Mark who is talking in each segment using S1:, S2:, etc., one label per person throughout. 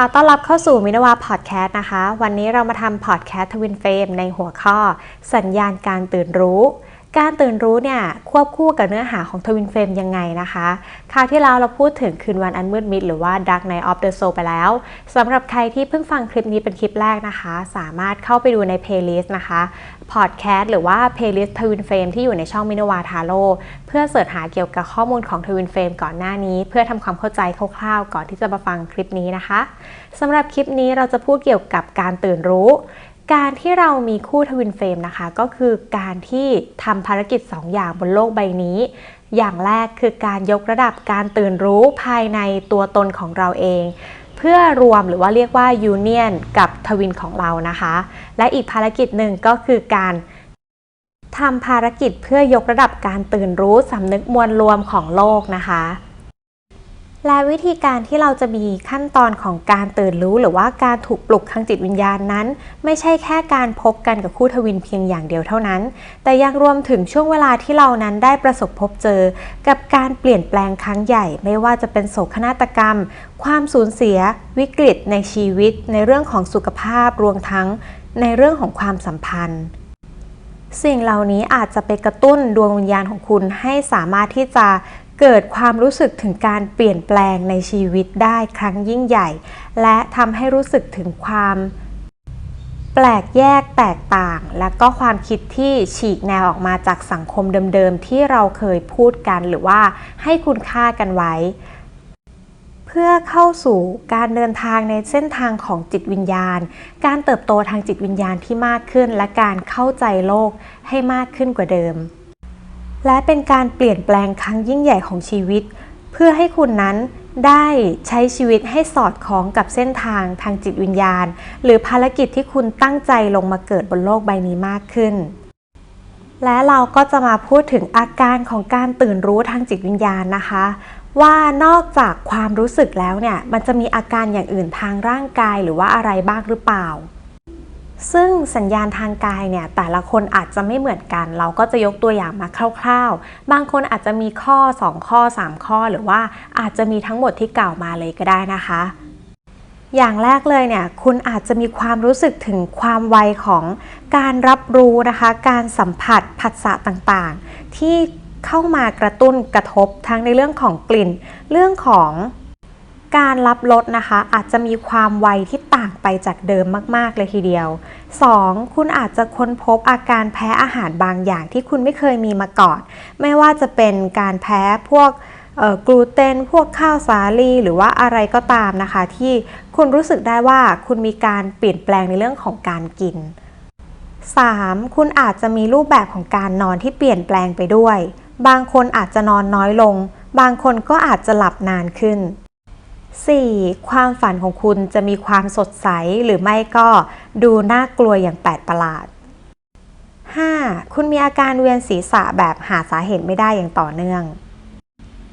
S1: อต้อนรับเข้าสู่มินวาพอดแคสต์นะคะ วันนี้เรามาทำพอดแคสต์ทวินเฟรมในหัวข้อ สัญญาณการตื่นรู้ การตื่นรู้เนี่ยควบคู่กับเนื้อหาของทวินเฟรมยังไงนะคะคราวที่แล้วเราพูดถึงคืนวันอันมืดมิดหรือว่า Dark Night of the Soul ไปแล้วสำหรับใครที่เพิ่งฟังคลิปนี้เป็นคลิปแรกนะคะ สามารถเข้าไปดูในเพลย์ลิสต์นะคะพอดแคสต์หรือว่าเพลย์ลิสต์ทวินเฟรมที่อยู่ในช่องมินวาทาโร่เพื่อเสิร์ชหาเกี่ยวกับข้อมูลของทวินเฟรมก่อนหน้านี้ เพื่อทำความเข้าใจคร่าวๆ ก่อนที่จะมาฟังคลิปนี้นะคะสำหรับคลิปนี้เราจะพูดเกี่ยวกับการตื่นรู้ การที่เรามีคู่ทวินเฟรมนะคะ ก็คือการที่ทำภารกิจ 2 อย่างบนโลกใบนี้ อย่างแรกคือการยกระดับการตื่นรู้ภายในตัวตนของเราเอง เพื่อรวมหรือว่าเรียกว่ายูเนียนกับทวินของเรานะคะ และอีกภารกิจหนึ่งก็คือการทำภารกิจเพื่อยกระดับการตื่นรู้สำนึกมวลรวมของโลกนะคะ และวิธีการที่เราจะมีขั้นตอนของการตื่นรู้ หรือว่าการถูกปลุกทางจิตวิญญาณนั้น ไม่ใช่แค่การพบกันกับคู่ทวินเพียงอย่างเดียวเท่านั้น แต่ยังรวมถึงช่วงเวลาที่เรานั้นได้ประสบพบเจอ กับการเปลี่ยนแปลงครั้งใหญ่ ไม่ว่าจะเป็นโศกนาฏกรรม ความสูญเสีย วิกฤตในชีวิต ในเรื่องของสุขภาพรวมทั้ง ในเรื่องของความสัมพันธ์สิ่งเหล่านี้อาจจะไปกระตุ้นดวงวิญญาณของคุณให้สามารถที่จะ เกิดความรู้สึกถึงการเปลี่ยนแปลงในชีวิตได้ครั้งยิ่งใหญ่ และทำให้รู้สึกถึงความแปลกแยกแตกต่าง และก็ความคิดที่ฉีกแนวออกมาจากสังคมเดิมๆ ที่เราเคยพูดกันหรือว่าให้คุณค่ากันไว้ เพื่อเข้าสู่การเดินทางในเส้นทางของจิตวิญญาณ การเติบโตทางจิตวิญญาณที่มากขึ้น และการเข้าใจโลกให้มากขึ้นกว่าเดิม และเป็นการเปลี่ยนแปลงครั้งยิ่งใหญ่ของชีวิต เพื่อให้คุณนั้นได้ใช้ชีวิตให้สอดคล้องกับเส้นทางทางจิตวิญญาณ หรือภารกิจที่คุณตั้งใจลงมาเกิดบนโลกใบนี้มากขึ้น และเราก็จะมาพูดถึงอาการของการตื่นรู้ทางจิตวิญญาณนะคะ ว่านอกจากความรู้สึกแล้วเนี่ยมันจะมีอาการอย่างอื่นทางร่างกายหรือว่าอะไรบ้างหรือเปล่า ซึ่งสัญญาณทางกายเนี่ยแต่ละคนอาจจะไม่เหมือนกัน เราก็จะยกตัวอย่างมาคร่าวๆ บางคนอาจจะมีข้อ 2 ข้อ 3 ข้อ หรือว่าอาจจะมีทั้งหมดที่กล่าวมาเลยก็ได้นะคะ อย่างแรกเลยเนี่ยคุณอาจจะมีความรู้สึกถึงความไวของการรับรู้นะคะ การสัมผัสผัสสะต่างๆ ที่เข้ามากระตุ้นกระทบทั้งในเรื่องของกลิ่น เรื่องของ การรับรสนะคะอาจจะมีความไวที่ต่างไปจากเดิมมากๆเลยทีเดียว 2. คุณอาจจะค้นพบอาการแพ้อาหารบางอย่างที่คุณไม่เคยมีมาก่อน ไม่ว่าจะเป็นการแพ้พวกกลูเตน พวกข้าวสาลี หรือว่าอะไรก็ตามนะคะ ที่คุณรู้สึกได้ว่าคุณมีการเปลี่ยนแปลงในเรื่องของการกิน 3. คุณอาจจะมีรูปแบบของการนอนที่เปลี่ยนแปลงไปด้วย บางคนอาจจะนอนน้อยลง บางคนก็อาจจะหลับนานขึ้น 4. ความฝันของคุณจะมีความสดใสหรือไม่ก็ดูน่ากลัวอย่างแปลกประหลาด 5. คุณมีอาการเวียนศีรษะแบบหาสาเหตุไม่ได้อย่างต่อเนื่อง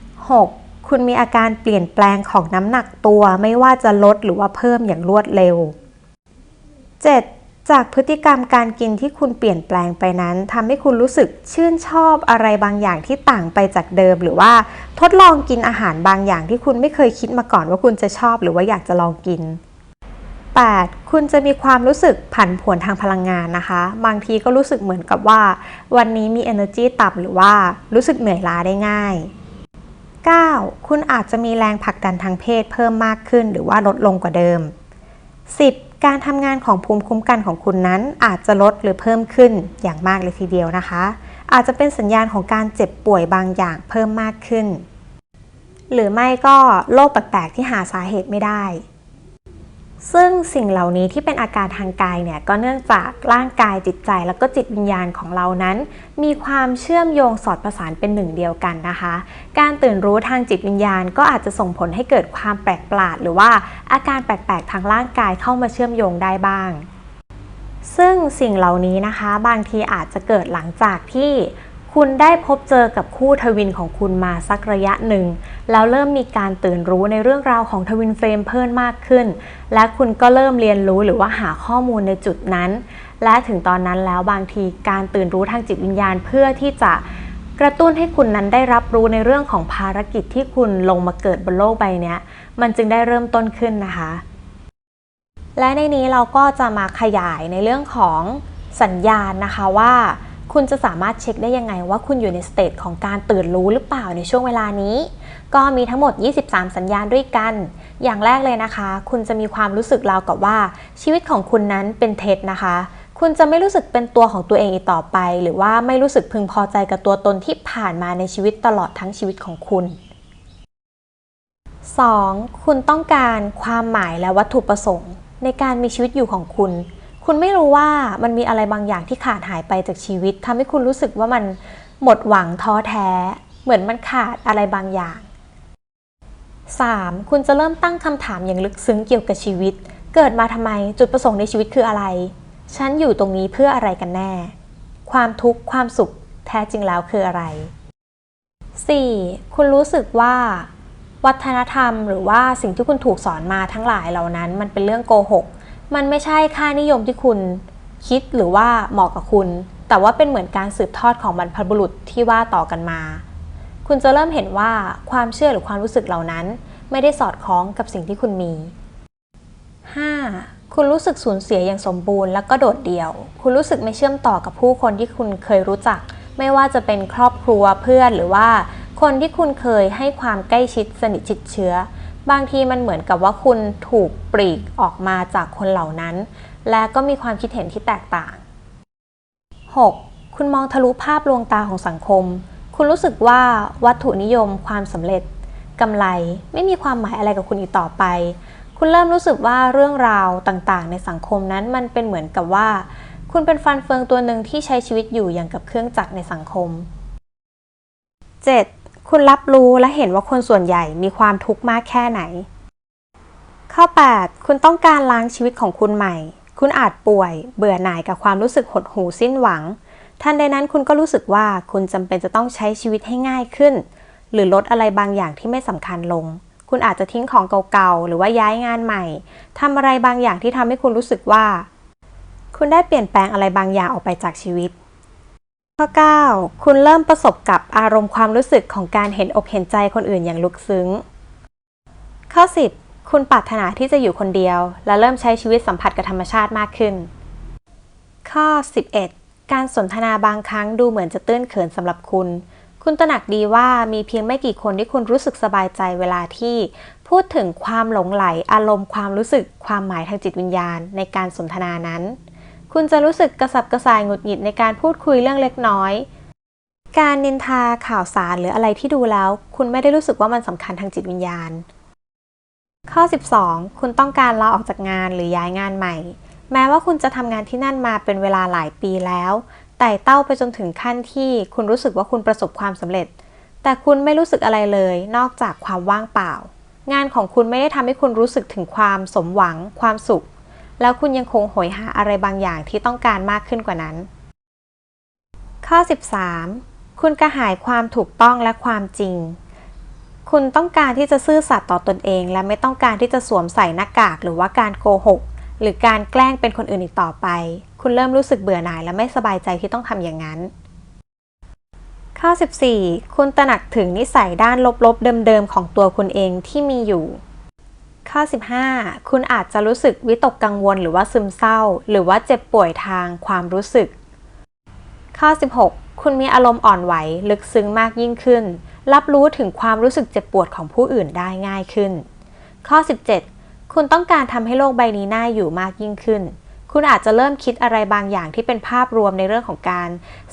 S1: 6. คุณมีอาการเปลี่ยนแปลงของน้ำหนักตัวไม่ว่าจะลดหรือว่าเพิ่มอย่างรวดเร็ว 7. จากพฤติกรรมการกินที่คุณเปลี่ยนแปลงไปนั้นทำให้คุณรู้สึกชื่นชอบอะไรบางอย่างที่ต่างไปจากเดิม หรือว่าทดลองกินอาหารบางอย่างที่คุณไม่เคยคิดมาก่อนว่าคุณจะชอบหรือว่าอยากจะลองกิน 8. คุณจะมีความรู้สึกผันผวนทางพลังงานนะคะ บางทีก็รู้สึกเหมือนกับว่า วันนี้มี energy ต่ำหรือว่ารู้สึกเหนื่อยล้าได้ง่าย 9. คุณอาจจะมีแรงผลักดันทางเพศเพิ่มมากขึ้น หรือว่าลดลงกว่าเดิม 10. การทำงานของภูมิคุ้มกันของคุณนั้นอาจจะลดหรือเพิ่มขึ้นอย่างมากเลยทีเดียวนะคะ อาจจะเป็นสัญญาณของการเจ็บป่วยบางอย่างเพิ่มมากขึ้น หรือไม่ก็โรคแปลกๆที่หาสาเหตุไม่ได้ ซึ่งสิ่งเหล่านี้ที่เป็นอาการทางกายเนี่ยก็เนื่องจากร่างกายจิตใจแล้วก็จิตวิญญาณของเรานั้น มีความเชื่อมโยงสอดประสานเป็นหนึ่งเดียวกันนะคะ การตื่นรู้ทางจิตวิญญาณ ก็อาจจะส่งผลให้เกิดความแปลกประหลาด หรือว่าอาการแปลกๆทางร่างกายเข้ามาเชื่อมโยงได้บ้าง ซึ่งสิ่งเหล่านี้นะคะ บางทีอาจจะเกิดหลังจากที่ คุณได้พบเจอกับคู่ทวินของคุณมาสักระยะหนึ่ง แล้วเริ่มมีการตื่นรู้ในเรื่องราวของทวินเฟรมเพิ่มมากขึ้น และคุณก็เริ่มเรียนรู้หรือว่าหาข้อมูลในจุดนั้น และถึงตอนนั้นแล้วบางทีการตื่นรู้ทางจิตวิญญาณเพื่อที่จะกระตุ้นให้คุณนั้นได้รับรู้ในเรื่องของภารกิจที่คุณลงมาเกิดบนโลกใบนี้มันจึงได้เริ่มต้นขึ้นนะคะ และในนี้เราก็จะมาขยายในเรื่องของสัญญาณนะคะว่า คุณจะสามารถเช็คได้ยังไงว่าคุณอยู่ในสเตจของการตื่นรู้หรือเปล่าในช่วงเวลานี้ ก็มีทั้งหมด 23 สัญญาณด้วยกัน อย่างแรกเลยนะคะ คุณจะมีความรู้สึกราวกับว่าชีวิตของคุณนั้นเป็นเท็จนะคะ คุณจะไม่รู้สึกเป็นตัวของตัวเองอีกต่อไป หรือว่าไม่รู้สึกพึงพอใจกับตัวตนที่ผ่านมาในชีวิตตลอดทั้งชีวิตของคุณ 2. คุณต้องการความหมายและวัตถุประสงค์ ในการมีชีวิตอยู่ของคุณ คุณไม่รู้ว่ามันมีอะไรบางอย่างที่ขาดหายไปจากชีวิตทำให้คุณรู้สึกว่ามันหมดหวังท้อแท้ เหมือนมันขาดอะไรบางอย่าง 3. คุณจะเริ่มตั้งคำถามอย่างลึกซึ้งเกี่ยวกับชีวิต เกิดมาทำไมจุดประสงค์ในชีวิตคืออะไร ฉันอยู่ตรงนี้เพื่ออะไรกันแน่ ความทุกข์ความสุขแท้จริงแล้วคืออะไร 4. คุณรู้สึกว่า วัฒนธรรมหรือว่าสิ่งที่คุณถูกสอนมาทั้งหลายเหล่านั้น มันเป็นเรื่องโกหก มันไม่ใช่ค่านิยมที่คุณคิดหรือว่าเหมาะกับคุณ แต่ว่าเป็นเหมือนการสืบทอดของบรรพบุรุษที่ว่าต่อกันมา คุณจะเริ่มเห็นว่าความเชื่อหรือความรู้สึกเหล่านั้น ไม่ได้สอดคล้องกับสิ่งที่คุณมี 5. คุณรู้สึกสูญเสียอย่างสมบูรณ์และก็โดดเดี่ยว คุณรู้สึกไม่เชื่อมต่อกับผู้คนที่คุณเคยรู้จัก ไม่ว่าจะเป็นครอบครัวเพื่อนหรือว่า คนที่คุณเคยให้ความใกล้ชิดสนิทชิดเชื้อ บางทีมันเหมือนกับว่าคุณถูกปลีกออกมาจากคนเหล่านั้น และก็มีความคิดเห็นที่แตกต่าง 6. คุณมองทะลุภาพลวงตาของสังคม คุณรู้สึกว่าวัตถุนิยม ความสำเร็จกำไร ไม่มีความหมายอะไรกับคุณอีกต่อไป คุณเริ่มรู้สึกว่าเรื่องราวต่างๆ ในสังคมนั้นมันเป็นเหมือนกับว่า คุณเป็นฟันเฟืองตัวหนึ่งที่ใช้ชีวิตอยู่อย่างกับเครื่องจักรในสังคม 7. คุณรับรู้และเห็นว่าคนส่วนใหญ่มีความทุกข์มากแค่ไหน ข้อ 8 คุณต้องการล้างชีวิตของคุณใหม่ คุณอาจป่วย เบื่อหน่ายกับความรู้สึกหดหู่สิ้นหวัง ทันใดนั้นคุณก็รู้สึกว่าคุณจำเป็นจะต้องใช้ชีวิตให้ง่ายขึ้น หรือลดอะไรบางอย่างที่ไม่สำคัญลง คุณอาจจะทิ้งของเก่าๆ หรือว่าย้ายงานใหม่ทำอะไรบางอย่างที่ทำให้คุณรู้สึกว่า คุณได้เปลี่ยนแปลงอะไรบางอย่างออกไปจากชีวิต ข้อ 9 คุณเริ่มประสบกับอารมณ์ความรู้สึกของการเห็นอกเห็นใจคนอื่นอย่างลึกซึ้ง ข้อ 10 คุณปรารถนาที่จะอยู่คนเดียว และเริ่มใช้ชีวิตสัมผัสกับธรรมชาติมากขึ้น ข้อ 11 การสนทนาบางครั้งดูเหมือนจะตื้นเขินสำหรับคุณ คุณตระหนักดีว่ามีเพียงไม่กี่คนที่คุณรู้สึกสบายใจเวลาที่ พูดถึงความหลงไหล อารมณ์ความรู้สึก ความหมายทางจิตวิญญาณในการสนทนานั้น คุณจะรู้สึกกระสับกระส่ายหงุดหงิดในการพูดคุยเรื่องเล็กน้อย การนินทาข่าวสารหรืออะไรที่ดูแล้ว คุณไม่ได้รู้สึกว่ามันสำคัญทางจิตวิญญาณ ข้อ 12 คุณต้องการลาออกจากงานหรือย้ายงานใหม่ แม้ว่าคุณจะทำงานที่นั่นมาเป็นเวลาหลายปีแล้วแต่เต้าไปจนถึงขั้นที่คุณรู้สึกว่าคุณประสบความสำเร็จ แต่คุณไม่รู้สึกอะไรเลย นอกจากความว่างเปล่า งานของคุณไม่ได้ทำให้คุณรู้สึกถึงความสมหวัง ความสุข แล้วคุณยังคงโหยหาอะไรบางอย่างที่ต้องการมากขึ้นกว่านั้น ข้อ 13 คุณกระหายความถูกต้องและความจริง คุณต้องการที่จะซื่อสัตย์ต่อตนเอง และไม่ต้องการที่จะสวมใส่หน้ากากหรือว่าการโกหก หรือการแกล้งเป็นคนอื่นอีกต่อไป คุณเริ่มรู้สึกเบื่อหน่ายและไม่สบายใจที่ต้องทำอย่างนั้นข้อ 14 คุณตระหนักถึงนิสัยด้านลบๆ เดิมๆ ของตัวคุณเองที่มีอยู่ ข้อ 15 คุณอาจจะรู้สึกวิตกกังวลหรือว่าซึมเศร้า หรือว่าเจ็บป่วยทางความรู้สึก ข้อ 16 คุณมีอารมณ์อ่อนไหวลึกซึ้งมากยิ่งขึ้น รับรู้ถึงความรู้สึกเจ็บปวดของผู้อื่นได้ง่ายขึ้น ข้อ 17 คุณต้องการทำให้โลกใบนี้น่าอยู่มากยิ่งขึ้น คุณอาจจะเริ่มคิดอะไรบางอย่างที่เป็นภาพรวมในเรื่องของการ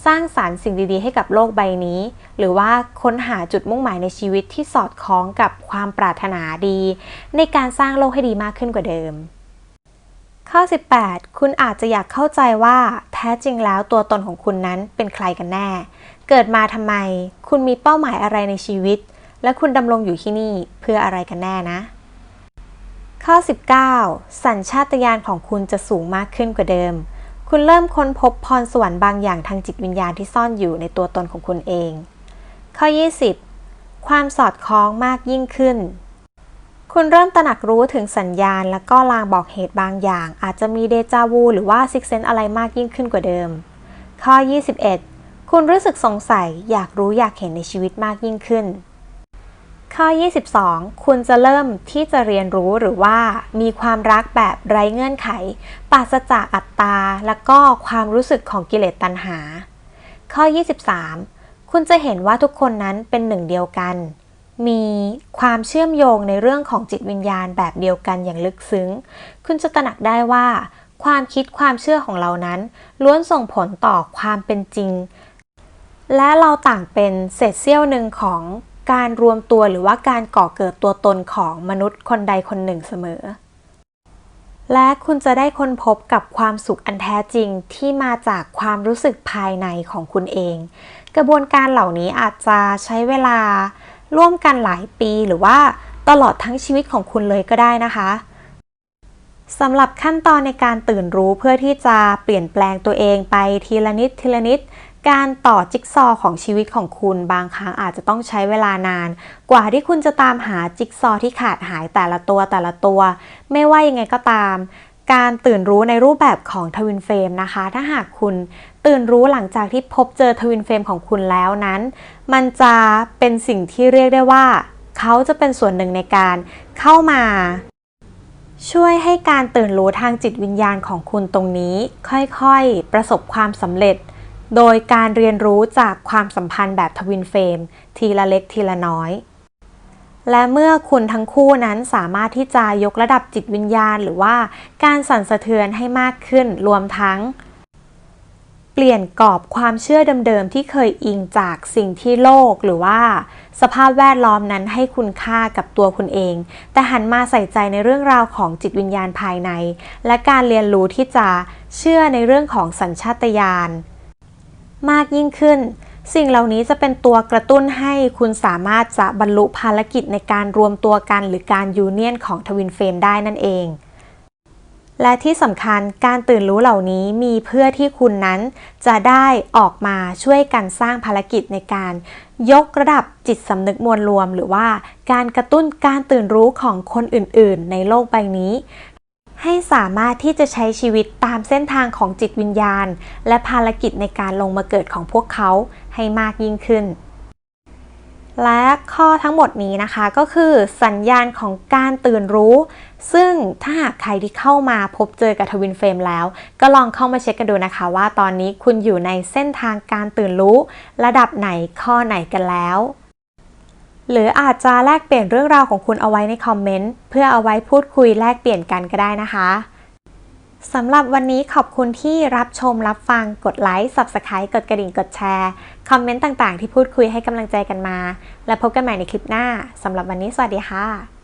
S1: สร้างสารรค์สิ่งดีๆ ให้กับโลกใบนี้ หรือว่าค้นหาจุดมุ่งหมายในชีวิตที่สอดคล้องกับความปรารถนาดี ในการสร้างโลกให้ดีมากขึ้นกว่าเดิม ข้อ 18 คุณอาจจะอยากเข้าใจว่าแท้จริงแล้วตัวตนของคุณนั้นเป็นใครกันแน่ เกิดมาทำไม คุณมีเป้าหมายอะไรในชีวิต และคุณดำรงอยู่ที่นี่เพื่ออะไรกันแน่นะ ข้อ 19 สัญชาตญาณของคุณจะสูงมากขึ้นกว่าเดิม คุณเริ่มค้นพบพรสวรรค์บางอย่างทางจิตวิญญาณที่ซ่อนอยู่ในตัวตนของคุณเอง ข้อ 20 ความสอดคล้องมากยิ่งขึ้น คุณเริ่มตระหนักรู้ถึงสัญญาณ และก็ลางบอกเหตุบางอย่าง อาจจะมีเดจาวูหรือว่าซิกเซนอะไรมากยิ่งขึ้นกว่าเดิม ข้อ 21 คุณรู้สึกสงสัยอยากรู้อยากเห็นในชีวิตมากยิ่งขึ้น ข้อ 22 คุณจะเริ่มที่จะเรียนรู้หรือว่ามีความรักแบบไร้เงื่อนไข ปราศจากอัตตา และก็ความรู้สึกของกิเลสตัณหา ข้อ 23 คุณจะเห็นว่าทุกคนนั้นเป็นหนึ่งเดียวกัน มีความเชื่อมโยงในเรื่องของจิตวิญญาณแบบเดียวกันอย่างลึกซึ้ง คุณจะตระหนักได้ว่า ความคิดความเชื่อของเรานั้น ล้วนส่งผลต่อความเป็นจริง และเราต่างเป็นเศษเสี้ยวหนึ่งของ การรวมตัวหรือว่าการก่อเกิดตัวตนของมนุษย์คนใดคนหนึ่งเสมอ และคุณจะได้ค้นพบกับความสุขอันแท้จริงที่มาจากความรู้สึกภายในของคุณเอง กระบวนการเหล่านี้อาจจะใช้เวลาร่วมกันหลายปีหรือว่าตลอดทั้งชีวิตของคุณเลยก็ได้นะคะสำหรับขั้นตอนในการตื่นรู้เพื่อที่จะเปลี่ยนแปลงตัวเองไปทีละนิดทีละนิด การต่อจิ๊กซอของชีวิตของคุณบางครั้งอาจจะต้องใช้เวลานาน กว่าที่คุณจะตามหาจิ๊กซอที่ขาดหายแต่ละตัวแต่ละตัว ไม่ว่ายังไงก็ตาม การตื่นรู้ในรูปแบบของทวินเฟรมนะคะ ถ้าหากคุณตื่นรู้หลังจากที่พบเจอทวินเฟรมของคุณแล้วนั้น มันจะเป็นสิ่งที่เรียกได้ว่า เขาจะเป็นส่วนหนึ่งในการเข้ามาช่วยให้การตื่นรู้ทางจิตวิญญาณของคุณตรงนี้ ค่อยๆ ประสบความสำเร็จ โดยการเรียนรู้จากความสัมพันธ์แบบทวินเฟรมทีละเล็กทีละน้อย และเมื่อคุณทั้งคู่นั้นสามารถที่จะยกระดับจิตวิญญาณ หรือว่าการสั่นสะเทือนให้มากขึ้นรวมทั้ง เปลี่ยนกรอบความเชื่อเดิมๆที่เคยอิงจากสิ่งที่โลกหรือว่า สภาพแวดล้อมนั้นให้คุณค่ากับตัวคุณเอง แต่หันมาใส่ใจในเรื่องราวของจิตวิญญาณภายใน และการเรียนรู้ที่จะเชื่อในเรื่องของสัญชาตญาณ มากยิ่งขึ้น สิ่งเหล่านี้จะเป็นตัวกระตุ้นให้คุณสามารถจะบรรลุภารกิจในการรวมตัวกันหรือการยูเนียนของทวินเฟรมได้นั่นเอง และที่สำคัญการตื่นรู้เหล่านี้มีเพื่อที่คุณนั้นจะได้ออกมาช่วยกันสร้างภารกิจในการยกระดับจิตสำนึกมวลรวม หรือว่าการกระตุ้นการตื่นรู้ของคนอื่น ๆ ในโลกใบนี้ ให้สามารถที่จะใช้ชีวิตตามเส้นทางของจิตวิญญาณ และภารกิจในการลงมาเกิดของพวกเขาให้มากยิ่งขึ้น และข้อทั้งหมดนี้นะคะก็คือสัญญาณของการตื่นรู้ ซึ่งถ้าหากใครที่เข้ามาพบเจอกับทวินเฟรมแล้ว ก็ลองเข้ามาเช็คกันดูนะคะ ว่าตอนนี้คุณอยู่ในเส้นทางการตื่นรู้ ระดับไหนข้อไหนกันแล้ว หรืออาจจะแลกเปลี่ยนเรื่องราวของคุณเอาไว้ในคอมเมนต์เพื่อเอาไว้พูดคุยแลกเปลี่ยนกันก็ได้นะคะสำหรับวันนี้ขอบคุณที่รับชมรับฟังกดไลค์ Subscribe กดกระดิ่งกดแชร์ คอมเมนต์ต่างๆ ที่พูดคุยให้กำลังใจกันมา และพบกันใหม่ในคลิปหน้าสำหรับวันนี้สวัสดีค่ะ